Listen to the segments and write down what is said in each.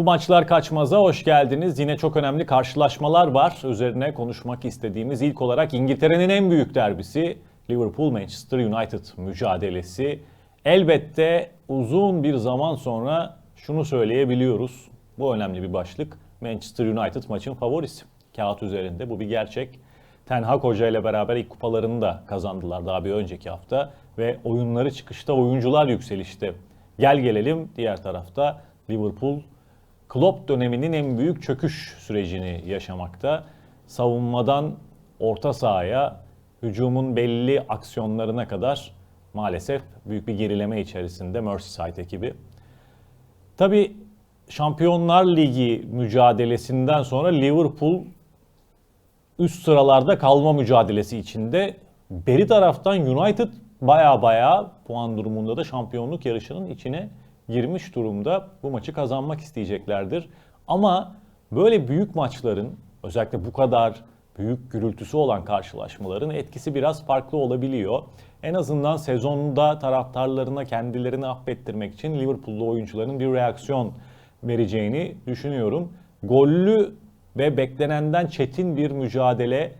Bu maçlar kaçmaza hoş geldiniz. Yine çok önemli karşılaşmalar var. Üzerine konuşmak istediğimiz ilk olarak İngiltere'nin en büyük derbisi Liverpool Manchester United mücadelesi. Elbette uzun bir zaman sonra şunu söyleyebiliyoruz. Bu önemli bir başlık. Manchester United maçın favorisi. Kağıt üzerinde bu bir gerçek. Ten Hag Hoca ile beraber ilk kupalarını da kazandılar daha bir önceki hafta ve oyunları çıkışta oyuncular yükselişte. Gel gelelim diğer tarafta Liverpool Klopp döneminin en büyük çöküş sürecini yaşamakta. Savunmadan orta sahaya, hücumun belli aksiyonlarına kadar maalesef büyük bir gerileme içerisinde Merseyside ekibi. Tabii Şampiyonlar Ligi mücadelesinden sonra Liverpool üst sıralarda kalma mücadelesi içinde. Beri taraftan United baya baya puan durumunda da şampiyonluk yarışının içine girmiş durumda. Bu maçı kazanmak isteyeceklerdir. Ama böyle büyük maçların özellikle bu kadar büyük gürültüsü olan karşılaşmaların etkisi biraz farklı olabiliyor. En azından sezonda taraftarlarına kendilerini affettirmek için Liverpool'lu oyuncuların bir reaksiyon vereceğini düşünüyorum. Gollü ve beklenenden çetin bir mücadele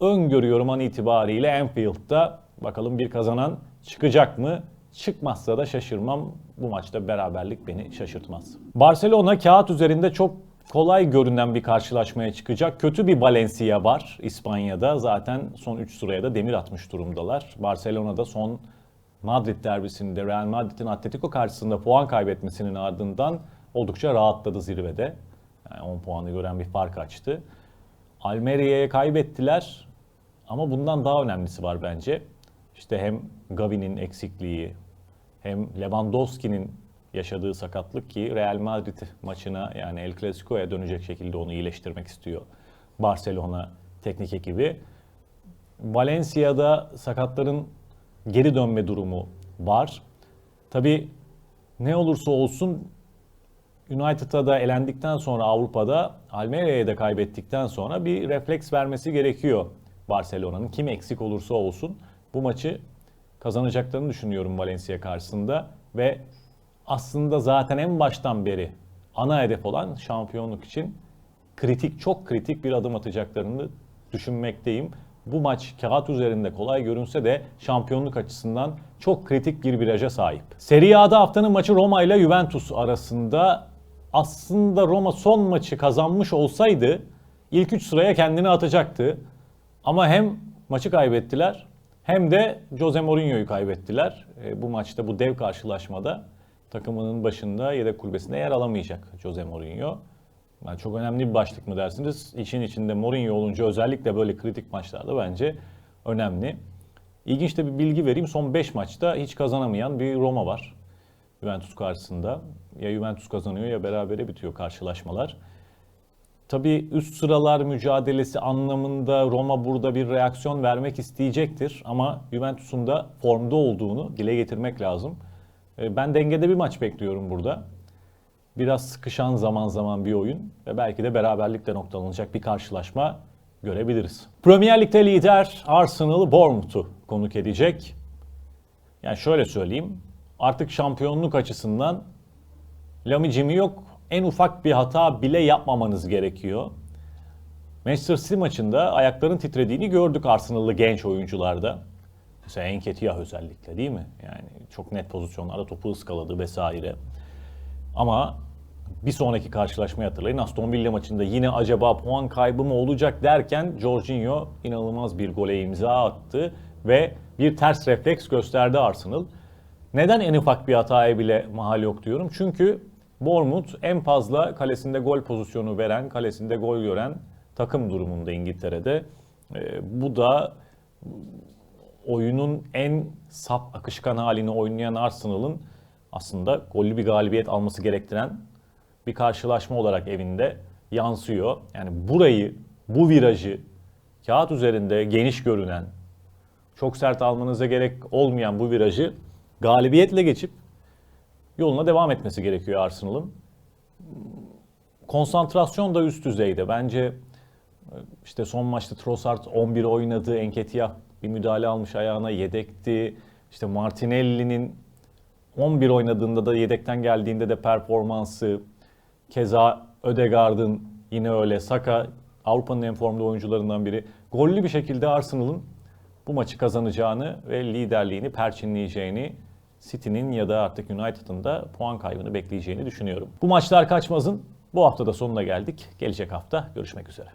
öngörüyorum an itibariyle Anfield'da. Bakalım bir kazanan çıkacak mı? Çıkmazsa da şaşırmam. Bu maçta beraberlik beni şaşırtmaz. Barcelona kağıt üzerinde çok kolay görünen bir karşılaşmaya çıkacak. Kötü bir Valencia var İspanya'da. Zaten son 3 sıraya da demir atmış durumdalar. Barcelona'da son Madrid derbisinde Real Madrid'in Atletico karşısında puan kaybetmesinin ardından oldukça rahatladı zirvede. Yani 10 puanı gören bir fark açtı. Almeria'ya kaybettiler ama bundan daha önemlisi var bence. İşte hem Gavi'nin eksikliği hem Lewandowski'nin yaşadığı sakatlık ki Real Madrid maçına yani El Clasico'ya dönecek şekilde onu iyileştirmek istiyor Barcelona teknik ekibi. Valencia'da sakatların geri dönme durumu var. Tabi ne olursa olsun United'a da elendikten sonra Avrupa'da Almeria'ya da kaybettikten sonra bir refleks vermesi gerekiyor Barcelona'nın. Kim eksik olursa olsun bu maçı kazanacaklarını düşünüyorum Valencia karşısında ve aslında zaten en baştan beri ana hedef olan şampiyonluk için kritik, çok kritik bir adım atacaklarını düşünmekteyim. Bu maç kağıt üzerinde kolay görünse de şampiyonluk açısından çok kritik bir viraja sahip. Serie A'da haftanın maçı Roma ile Juventus arasında aslında Roma son maçı kazanmış olsaydı ilk 3 sıraya kendini atacaktı. Ama hem maçı kaybettiler hem de Jose Mourinho'yu kaybettiler. E, bu maçta bu dev karşılaşmada takımının başında yedek kulübesinde yer alamayacak Jose Mourinho. Yani çok önemli bir başlık mı dersiniz? İşin içinde Mourinho olunca özellikle böyle kritik maçlarda bence önemli. İlginç de bir bilgi vereyim. Son 5 maçta hiç kazanamayan bir Roma var. Juventus karşısında. Ya Juventus kazanıyor ya berabere bitiyor karşılaşmalar. Tabii üst sıralar mücadelesi anlamında Roma burada bir reaksiyon vermek isteyecektir. Ama Juventus'un da formda olduğunu dile getirmek lazım. E, ben dengede bir maç bekliyorum burada. Biraz sıkışan zaman zaman bir oyun ve belki de beraberlikle noktalanacak bir karşılaşma görebiliriz. Premier Lig'de lider Arsenal Bournemouth'u konuk edecek. Yani şöyle söyleyeyim. Artık şampiyonluk açısından lamicimi yok. En ufak bir hata bile yapmamanız gerekiyor. Manchester City maçında ayakların titrediğini gördük Arsenal'lı genç oyuncularda. Mesela Enketiyah özellikle değil mi? Yani çok net pozisyonlarda topu ıskaladı vesaire. Ama bir sonraki karşılaşmayı hatırlayın. Aston Villa maçında yine acaba puan kaybı mı olacak derken Jorginho inanılmaz bir gole imza attı ve bir ters refleks gösterdi Arsenal. Neden en ufak bir hataya bile mahal yok diyorum? Çünkü Bournemouth en fazla kalesinde gol pozisyonu veren, kalesinde gol gören takım durumunda İngiltere'de. E, bu da oyunun en sap akışkan halini oynayan Arsenal'ın aslında gollü bir galibiyet alması gerektiren bir karşılaşma olarak evinde yansıyor. Yani burayı, bu virajı kağıt üzerinde geniş görünen, çok sert almanıza gerek olmayan bu virajı galibiyetle geçip yoluna devam etmesi gerekiyor Arsenal'ın. Konsantrasyon da üst düzeyde. Bence işte son maçta Trossard 11 oynadı. Enketiyah bir müdahale almış ayağına yedekti. İşte Martinelli'nin 11 oynadığında da yedekten geldiğinde de performansı Keza Ödegaard'ın yine öyle. Saka Avrupa'nın en formda oyuncularından biri. Gollü bir şekilde Arsenal'ın bu maçı kazanacağını ve liderliğini perçinleyeceğini City'nin ya da artık United'ın da puan kaybını bekleyeceğini düşünüyorum. Bu maçlar kaçmazın bu hafta da sonuna geldik. Gelecek hafta görüşmek üzere.